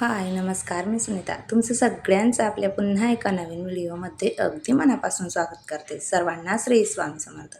हाय नमस्कार मी सुनीता. तुमचं सगळ्यांचं आपल्या पुन्हा एका नवीन व्हिडिओमध्ये अगदी मनापासून स्वागत करते. सर्वांना श्री स्वामी समर्थ.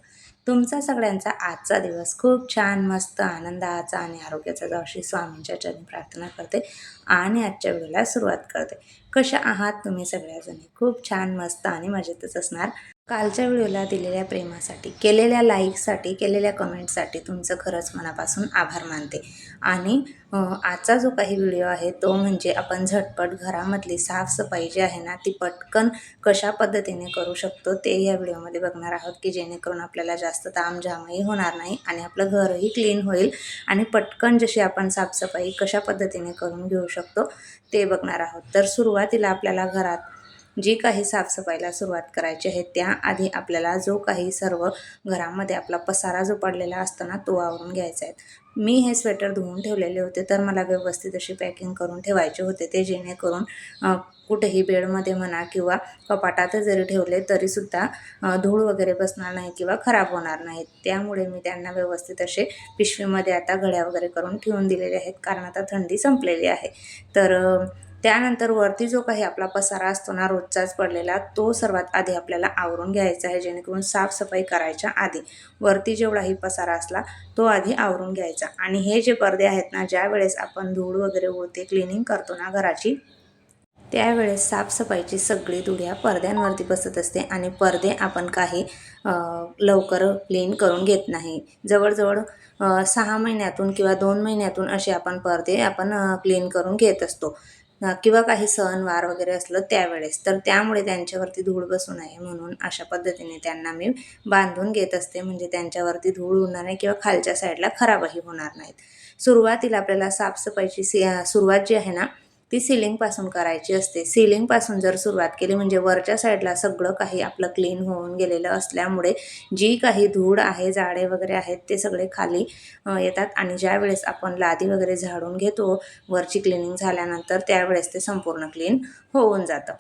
तुमचा सगळ्यांचा आजचा दिवस खूप छान मस्त आनंदाचा आणि आरोग्याचा जावं श्री स्वामींच्या चरणी प्रार्थना करते आणि आजच्या व्हिडिओला सुरुवात करते. कशा आहात तुम्ही सगळ्याजणी? खूप छान मस्त आणि मजेतच असणार. कालच्या व्हिडिओला दिलेल्या प्रेमासाठी केलेल्या लाईकसाठी केलेल्या कमेंटसाठी तुमचं खरंच मनापासून आभार मानते. आणि आजचा जो काही व्हिडिओ आहे तो म्हणजे आपण झटपट घरामधली साफसफाई जी आहे ना ती पटकन कशा पद्धतीने करू शकतो ते या व्हिडिओमध्ये बघणार आहोत की जेणेकरून आपल्याला जास्त तामझामही होणार नाही आणि आपलं घरही क्लीन होईल आणि पटकन जशी आपण साफसफाई कशा पद्धतीने करून घेऊ शकतो ते बघणार आहोत. तर सुरुवातीला आपल्याला घरात जी काही साफसफाईला सुरुवात करायची आहे त्याआधी आपल्याला जो काही सर्व घरामध्ये आपला पसारा जो पडलेला असतो ना तो आवरून घ्यायचा आहे. मी हे स्वेटर धुवून ठेवलेले होते तर मला व्यवस्थित अशी पॅकिंग करून ठेवायचे होते ते जेणेकरून कुठेही बेडमध्ये म्हणा किंवा कपाटात जरी ठेवले तरीसुद्धा धूळ वगैरे बसणार नाही किंवा खराब होणार नाहीत त्यामुळे मी त्यांना व्यवस्थित असे पिशवीमध्ये आता घड्या वगैरे करून ठेवून दिलेले आहेत कारण आता थंडी संपलेली आहे. तर त्यानंतर वरती जो काही आपला पसारा असतो ना रोजचाच पडलेला तो सर्वात आधी आपल्याला आवरून घ्यायचा आहे जेणेकरून साफसफाई करायच्या आधी. वरती जेवढाही पसारा असला तो आधी आवरून घ्यायचा. आणि हे जे पडदे आहेत ना ज्या वेळेस आपण धूळ वगैरे उडते क्लिनिंग करतो ना घराची त्यावेळेस साफसफाईची सगळी धूळ पडद्यांवरती बसत असते. आणि पडदे आपण काही लवकर क्लीन करून घेत नाही. जवळजवळ सहा महिन्यातून किंवा दोन महिन्यातून असे आपण पडदे आपण क्लीन करून घेत असतो. किंवा काही सणवार वगैरे असलं त्यावेळेस. तर त्यामुळे त्यांच्यावरती धूळ बसू नये म्हणून अशा पद्धतीने त्यांना मी बांधून घेत असते. म्हणजे त्यांच्यावरती धूळ उडणार नाही किंवा खालच्या साईडला खराबही होणार नाहीत. सुरुवातीला आपल्याला साफसफाईची सी सुरुवात जी आहे ना ती सिलिंगपासून करायची असते. सिलिंगपासून जर सुरुवात केली म्हणजे वरच्या साईडला सगळं काही आपलं क्लीन होऊन गेलेलं असल्यामुळे जी काही धूळ आहे जाडे वगैरे आहेत ते सगळे खाली येतात आणि ज्यावेळेस आपण लादी वगैरे झाडून घेतो वरची क्लिनिंग झाल्यानंतर त्यावेळेस ते संपूर्ण क्लीन होऊन जातं.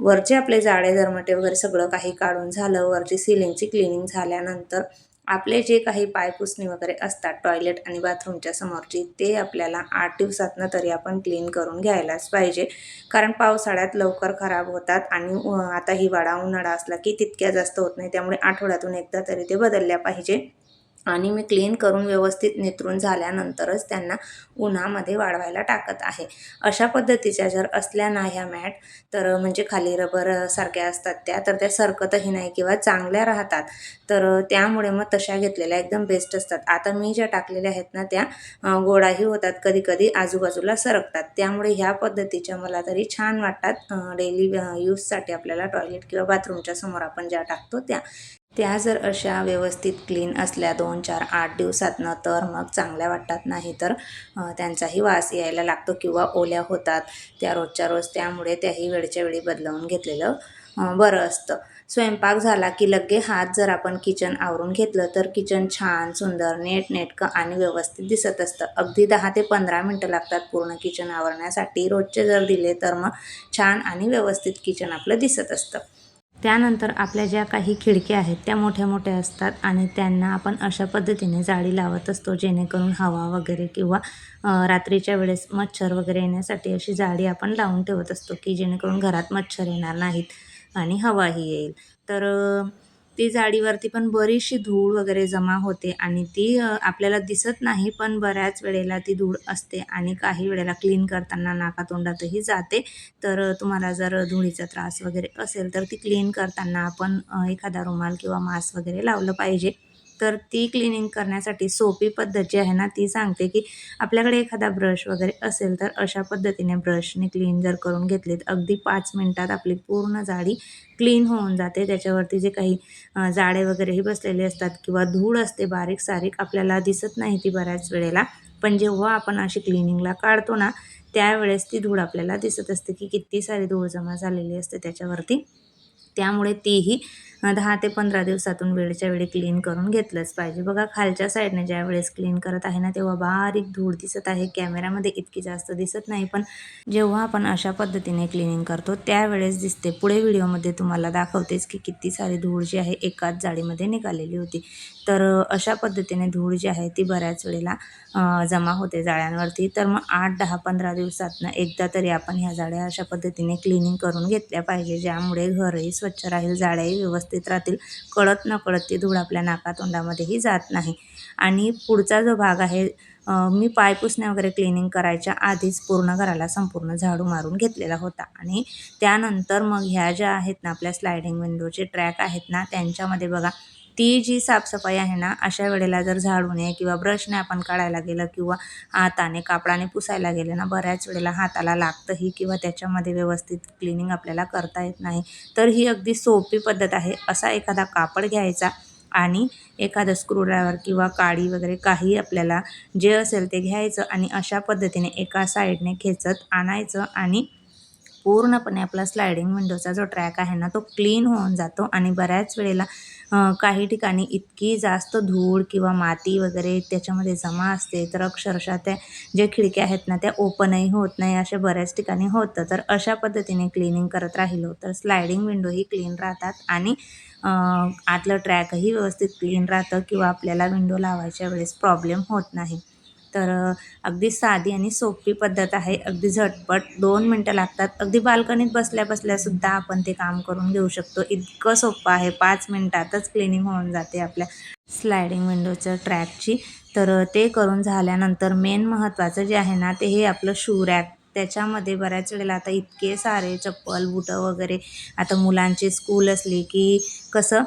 वरचे आपले जाडे दरमटे वगैरे सगळं काही काढून झालं वरची सिलिंगची क्लिनिंग झाल्यानंतर आपले जे काही पायपुसणी वगैरे असतात टॉयलेट आणि बाथरूमच्या समोरची ते आपल्याला आठ दिवसातनं तरी आपण क्लीन करून घ्यायलाच पाहिजे. कारण पावसाळ्यात लवकर खराब होतात आणि आता हिवाळा उन्हाळा असला की तितक्या जास्त होत नाही त्यामुळे आठवड्यातून एकदा तरी ते बदलल्या पाहिजे. आणि मी क्लीन करून व्यवस्थित नितरून झाल्यानंतरच त्यांना उन्हामध्ये वाळवायला टाकत आहे. अशा पद्धतीच्या जर असल्या ना ह्या मॅट तर म्हणजे खाली रबर सारख्या असतात त्या तर त्या सरकतही नाही किंवा चांगल्या राहतात. तर त्यामुळे मग तशा घेतलेल्या एकदम बेस्ट असतात. आता मी ज्या टाकलेल्या आहेत ना त्या गोडाही होतात कधी कधी आजूबाजूला सरकतात. त्यामुळे ह्या पद्धतीच्या मला तरी छान वाटतात डेली यूजसाठी आपल्याला टॉयलेट किंवा बाथरूमच्या समोर आपण ज्या टाकतो त्या. त्या जर अशा व्यवस्थित क्लीन असल्या दोन चार आठ दिवसातनं तर मग चांगल्या वाटतात. नाही तर त्यांचाही वास यायला लागतो किंवा ओल्या होतात. त्या रोजच्या रोज त्यामुळे त्याही वेळच्या वेळी बदलवून घेतलेलं बरं असतं. स्वयंपाक झाला की लगे हात जर आपण किचन आवरून घेतलं तर किचन छान सुंदर नेट नेटकं आणि व्यवस्थित दिसत असतं. अगदी दहा ते पंधरा मिनटं लागतात पूर्ण किचन आवरण्यासाठी. रोजचे जर दिले तर मग छान आणि व्यवस्थित किचन आपलं दिसत असतं. त्यानंतर आपल्या ज्या काही खिडक्या आहेत त्या मोठ्या मोठ्या असतात आणि त्यांना आपण अशा पद्धतीने जाळी लावत असतो जेणेकरून हवा वगैरे किंवा रात्रीच्या वेळेस मच्छर वगैरे येण्यासाठी अशी जाळी आपण लावून ठेवत असतो की जेणेकरून घरात मच्छर येणार नाहीत आणि हवाही येईल. तर ती जाळीवरती पण बरीचशी धूळ वगैरे जमा होते आणि ती आपल्याला दिसत नाही पण बऱ्याच वेळेला ती धूळ असते आणि काही वेळेला क्लीन करताना नाकातोंडातही जाते. तर तुम्हाला जर धुळीचा त्रास वगैरे असेल तर ती क्लीन करताना आपण एखादा रुमाल किंवा मास्क वगैरे लावलं पाहिजे. तर ती क्लिनिंग करण्यासाठी सोपी पद्धत जी आहे ना ती सांगते की आपल्याकडे एखादा ब्रश वगैरे असेल तर अशा पद्धतीने ब्रशने क्लीन जर करून घेतलीत अगदी पाच मिनटात आपली पूर्ण जाडी क्लीन होऊन जाते. त्याच्यावरती जे काही जाडे वगैरेही बसलेले असतात किंवा धूळ असते बारीक सारीक आपल्याला दिसत नाही ती बऱ्याच वेळेला. पण जेव्हा आपण अशी क्लिनिंगला काढतो ना त्यावेळेस ती धूळ आपल्याला दिसत असते की किती सारी धूळ जमा झालेली असते त्याच्यावरती. त्यामुळे तीही दहा ते पंधरा दिवसातून वेळच्या वेळी क्लीन करून घेतलंच पाहिजे. बघा खालच्या साईडने ज्या वेळेस क्लीन करत आहे ना तेव्हा बारीक धूळ दिसत आहे. कॅमेऱ्यामध्ये इतकी जास्त दिसत नाही पण जेव्हा आपण अशा पद्धतीने क्लिनिंग करतो त्यावेळेस दिसते. पुढे व्हिडिओमध्ये तुम्हाला दाखवतेच की किती सारी धूळ जी आहे एकाच जाळीमध्ये निघालेली होती. तर अशा पद्धतीने धूळ जी आहे ती बऱ्याच वेळेला जमा होते जाळ्यांवरती. तर मग आठ दहा पंधरा दिवसातनं एकदा तरी आपण ह्या जाळ्या अशा पद्धतीने क्लिनिंग करून घेतल्या पाहिजे ज्यामुळे घरही स्वच्छ राहील जाळ्याही व्यवस्थित राहतील कळत न कळत ती धूळ आपल्या नाकातोंडामध्येही जात नाही. आणि पुढचा जो भाग आहे मी पाय पुसण्या वगैरे क्लिनिंग करायच्या आधीच पूर्ण घराला संपूर्ण झाडू मारून घेतलेला होता. आणि त्यानंतर मग ह्या ज्या आहेत ना आपल्या स्लायडिंग विंडोचे ट्रॅक आहेत ना त्यांच्यामध्ये बघा ती जी साफसफाई आहे ना अशा वेळेला जर झाडूने किंवा ब्रशने आपण काढायला गेलं किंवा हाताने कापडाने पुसायला गेलं ना बऱ्याच वेळेला हाताला लागतंही किंवा त्याच्यामध्ये व्यवस्थित क्लिनिंग आपल्याला करता येत नाही. तर ही अगदी सोपी पद्धत आहे. असा एखादा कापड घ्यायचा आणि एखादं स्क्रूड्रायव्हर किंवा काडी वगैरे काही आपल्याला जे असेल ते घ्यायचं आणि अशा पद्धतीने एका साईडने खेचत आणायचं आणि पूर्णपणे आपला स्लायडिंग विंडोचा जो ट्रॅक आहे ना तो क्लीन होऊन जातो. आणि बऱ्याच वेळेला काही ठिकाणी इतकी जास्त धूळ किंवा माती वगैरे त्याच्यामध्ये जमा असते तर अक्षरशः त्या जे खिडक्या आहेत ना त्या ओपनही होत नाही. अशा बऱ्याच ठिकाणी होतं. तर अशा पद्धतीने क्लिनिंग करत राहिलो. तर स्लायडिंग विंडोही क्लीन राहतात आणि आतलं ट्रॅकही व्यवस्थित क्लीन राहतं किंवा आपल्याला विंडो लावायच्या वेळेस प्रॉब्लेम होत नाही. तर अगदी साधी आणि सोपी पद्धत आहे. अगदी झटपट दोन मिनटं लागतात. अगदी बाल्कनीत बसल्या बसल्यासुद्धा आपण ते काम करून घेऊ शकतो. इतकं सोपं आहे. पाच मिनटातच क्लिनिंग होऊन जाते आपल्या स्लायडिंग विंडोच्या ट्रॅकची. तर ते करून झाल्यानंतर मेन महत्त्वाचं जे आहे ना ते हे आपलं शू रॅक त्याच्यामध्ये बऱ्याच वेळेला आता इतके सारे चप्पल बुटं वगैरे आता मुलांची स्कूल असली की कसं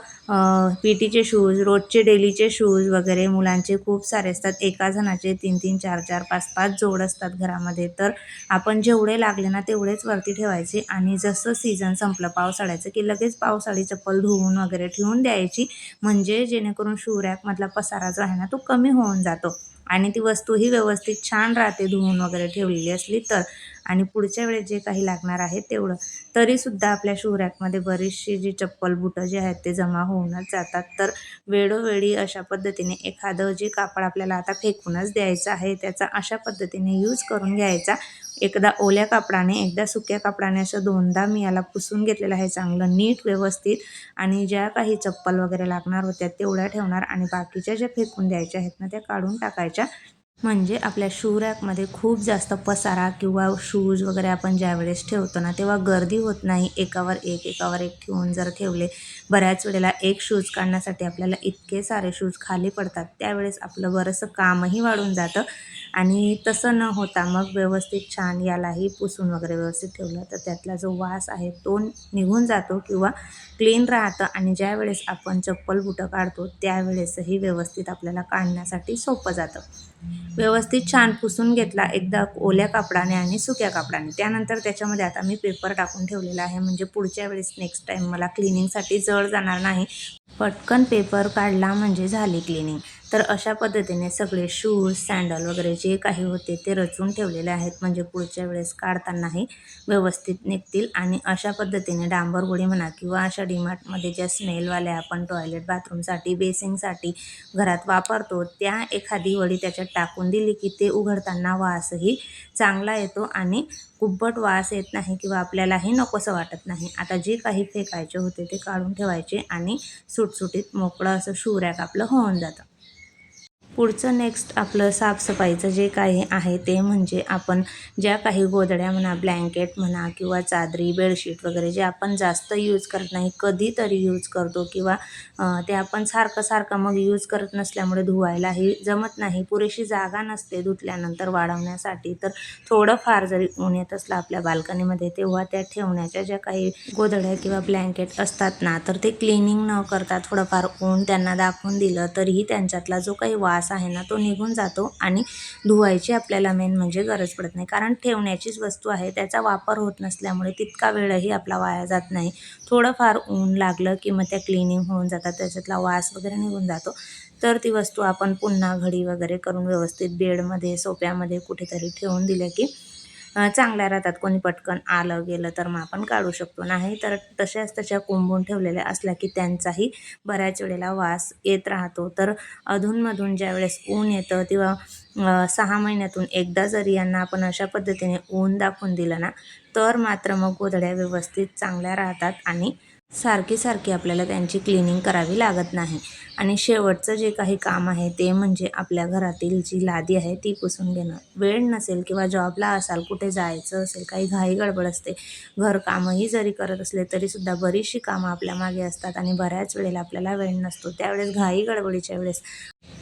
पी टीचे शूज रोजचे डेलीचे शूज वगैरे मुलांचे खूप सारे असतात. एका जणाचे तीन तीन चार चार पाच पाच जोड असतात घरामध्ये. तर आपण जेवढे लागले ना तेवढेच वरती ठेवायचे आणि जसं सीझन संपलं पावसाळ्याचं की लगेच पावसाळी चप्पल धुवून वगैरे ठेवून द्यायची. म्हणजे जेणेकरून शू रॅकमधला पसारा जो आहे ना तो कमी होऊन जातो. आणि ती वस्तूही व्यवस्थित छान राहते धुवून वगैरे ठेवलेली असली तर. आणि पुढच्या वेळेस जे काही लागणार आहे तेवढं. तरीसुद्धा आपल्या शूरॅकमध्ये बरीचशी जी चप्पल बुटं जे आहेत ते जमा होऊनच जातात. तर वेळोवेळी अशा पद्धतीने एखादं जे कापड आपल्याला आता फेकूनच द्यायचं आहे त्याचा अशा पद्धतीने यूज करून घ्यायचा. एकदा ओल्या कापडाने एकदा सुक्या कापडाने असं दोनदा मी याला पुसून घेतलेलं आहे चांगलं नीट व्यवस्थित. आणि ज्या काही चप्पल वगैरे लागणार होत्या तेवढ्या ठेवणार आणि बाकीच्या ज्या फेकून द्यायच्या आहेत ना त्या काढून टाकायच्या. म्हणजे आपल्या शू रॅकमध्ये खूप जास्त पसारा किंवा शूज वगैरे आपण ज्यावेळेस ठेवतो ना तेव्हा गर्दी होत नाही. एकावर एक एकावर एक ठेवून जर ठेवले बऱ्याच वेळेला एक शूज काढण्यासाठी आपल्याला इतके सारे शूज खाली पडतात. त्यावेळेस आपलं बरंचसं कामही वाढून जातं. आणि तसं न होता मग व्यवस्थित छान यालाही पुसून वगैरे व्यवस्थित ठेवलं. तर त्यातला जो वास आहे तो निघून जातो किंवा क्लीन राहतं आणि ज्यावेळेस आपण चप्पल बुटं काढतो त्यावेळेसही व्यवस्थित आपल्याला काढण्यासाठी सोपं जातं. व्यवस्थित छान पुसून घेतला एकदा ओल्या कापडाने आणि सुक्या कापडाने. त्यानंतर त्याच्यामध्ये आता मी पेपर टाकून ठेवलेला आहे. म्हणजे पुढच्या वेळेस नेक्स्ट टाईम मला क्लिनिंगसाठी जड जाणार नाही पटकन पेपर काढला म्हणजे झाली क्लिनिंग. तर अशा पद्धतीने सगळे शूज सँडल वगैरे जे काही होते ते रचून ठेवलेले आहेत. म्हणजे पुढच्या वेळेस काढतानाही व्यवस्थित निघतील. आणि अशा पद्धतीने डांबर गोळी म्हणा किंवा अशा डीमार्टमध्ये ज्या स्मेलवाल्या आपण टॉयलेट बाथरूमसाठी बेसिंगसाठी घरात वापरतो त्या एखादी वडी त्याच्यात टाकून दिली की ते उघडताना वासही चांगला येतो आणि कुब्बट वास येत नाही किंवा आपल्यालाही नकोसं वाटत नाही. आता जे काही फेकायचे होते ते काढून ठेवायचे आणि सुटसुटीत मोकळं असं शू रॅक आपलं होऊन जातं. पुढचं नेक्स्ट आपलं साफसफाईचं जे काही आहे ते म्हणजे आपण ज्या काही गोधड्या म्हणा ब्लँकेट म्हणा किंवा चादरी बेडशीट वगैरे जे आपण जास्त यूज करत नाही कधीतरी यूज करतो किंवा ते आपण सारखं सारखं मग यूज करत नसल्यामुळे धुवायलाही जमत नाही. पुरेशी जागा नसते धुतल्यानंतर वाढवण्यासाठी. तर थोडंफार जरी ऊन येत असलं आपल्या बाल्कनीमध्ये तेव्हा त्या ठेवण्याच्या ज्या काही गोधड्या किंवा ब्लँकेट असतात ना तर ते क्लिनिंग न करता थोडंफार ऊन त्यांना दाखवून दिलं तरीही त्यांच्यातला जो काही वास आहे ना तो निघून जातो आणि धुवायची आपल्याला मेन म्हणजे गरज पडत नाही. कारण ठेवण्याचीच वस्तू आहे त्याचा वापर होत नसल्यामुळे तितका वेळही आपला वाया जात नाही. थोडंफार ऊन लागलं की मग त्या क्लिनिंग होऊन जातात त्याच्यातला वास वगैरे निघून जातो. तर ती वस्तू आपण पुन्हा घडी वगैरे करून व्यवस्थित बेडमध्ये सोप्यामध्ये कुठेतरी ठेवून दिल्या की चांगल्या राहतात. कोणी पटकन आलं गेलं तर मग आपण काढू शकतो. नाही तर तशाच तशा कोंबून ठेवलेल्या असल्या की त्यांचाही बऱ्याच वेळेला वास येत राहतो. तर अधूनमधून ज्यावेळेस ऊन येतं किंवा सहा महिन्यातून एकदा जरी यांना आपण अशा पद्धतीने ऊन दाखवून दिलं ना तर मात्र मग गोधड्या व्यवस्थित चांगल्या राहतात आणि सारखी सारखी आपल्याला त्यांची क्लिनिंग करावी लागत नाही. आणि शेवटचं जे काही काम आहे ते म्हणजे आपल्या घरातील जी लादी आहे ती पुसून घेणं. वेळ नसेल किंवा जॉबला असाल कुठे जायचं असेल काही घाई गडबड असते घरकामंही जरी करत असले तरीसुद्धा बरीचशी कामं आपल्या मागे असतात आणि बऱ्याच वेळेला आपल्याला वेळ नसतो. त्यावेळेस घाई गडबडीच्या वेळेस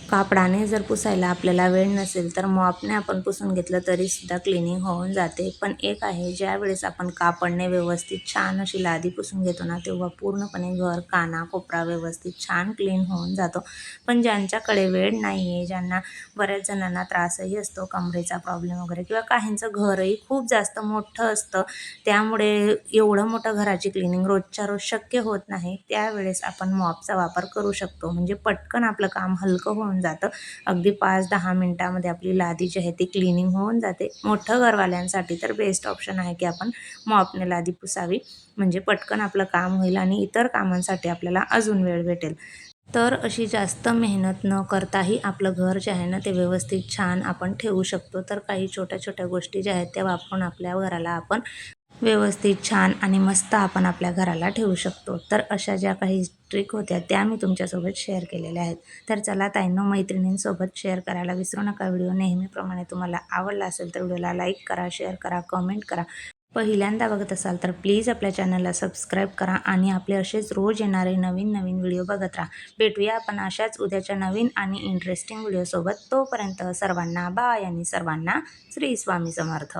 कापडाने जर पुसायला आपल्याला वेळ नसेल तर मॉपने आपण पुसून घेतलं तरीसुद्धा क्लिनिंग होऊन जाते. पण एक आहे ज्यावेळेस आपण कापडने व्यवस्थित छान अशी लादी पुसून घेतो ना तेव्हा पूर्णपणे घर काना कोपरा व्यवस्थित छान क्लीन होऊन जातो. पण ज्यांच्याकडे वेळ नाही आहे ज्यांना बऱ्याच जणांना त्रासही असतो कमरेचा प्रॉब्लेम वगैरे किंवा काहींचं घरही खूप जास्त मोठं असतं त्यामुळे एवढं मोठं घराची क्लिनिंग रोजच्या रोज शक्य होत नाही त्यावेळेस आपण मॉपचा वापर करू शकतो. म्हणजे पटकन आपलं काम हलकं होऊन होऊन जातं. अगदी पाच दहा मिनटामध्ये आपली लादी जी आहे ती क्लिनिंग होऊन जाते. मोठं घरवाल्यांसाठी तर बेस्ट ऑप्शन आहे की आपण मॉपने लादी पुसावी. म्हणजे पटकन आपलं काम होईल आणि इतर कामांसाठी आपल्याला अजून वेळ भेटेल. तर अशी जास्त मेहनत न करताही आपलं घर जे आहे ना ते व्यवस्थित छान आपण ठेवू शकतो. तर काही छोट्या छोट्या गोष्टी ज्या आहेत त्या वापरून आपल्या घराला आपण व्यवस्थित छान आणि मस्त आपण आपल्या घराला ठेवू शकतो. तर अशा ज्या काही ट्रिक होत्या त्या मी तुमच्यासोबत शेअर केलेल्या आहेत. तर चला ताईंनो मैत्रिणींसोबत शेअर करायला विसरू नका व्हिडिओ. नेहमीप्रमाणे तुम्हाला आवडला असेल तर व्हिडिओला लाईक करा शेअर करा कमेंट करा. पहिल्यांदा बघत असाल तर प्लीज आपल्या चॅनलला सबस्क्राईब करा आणि आपले असेच रोज येणारे नवीन नवीन व्हिडिओ बघत राहा. भेटूया आपण अशाच उद्याच्या नवीन आणि इंटरेस्टिंग व्हिडिओसोबत तोपर्यंत सर्वांना बाय आणि सर्वांना श्री स्वामी समर्थ.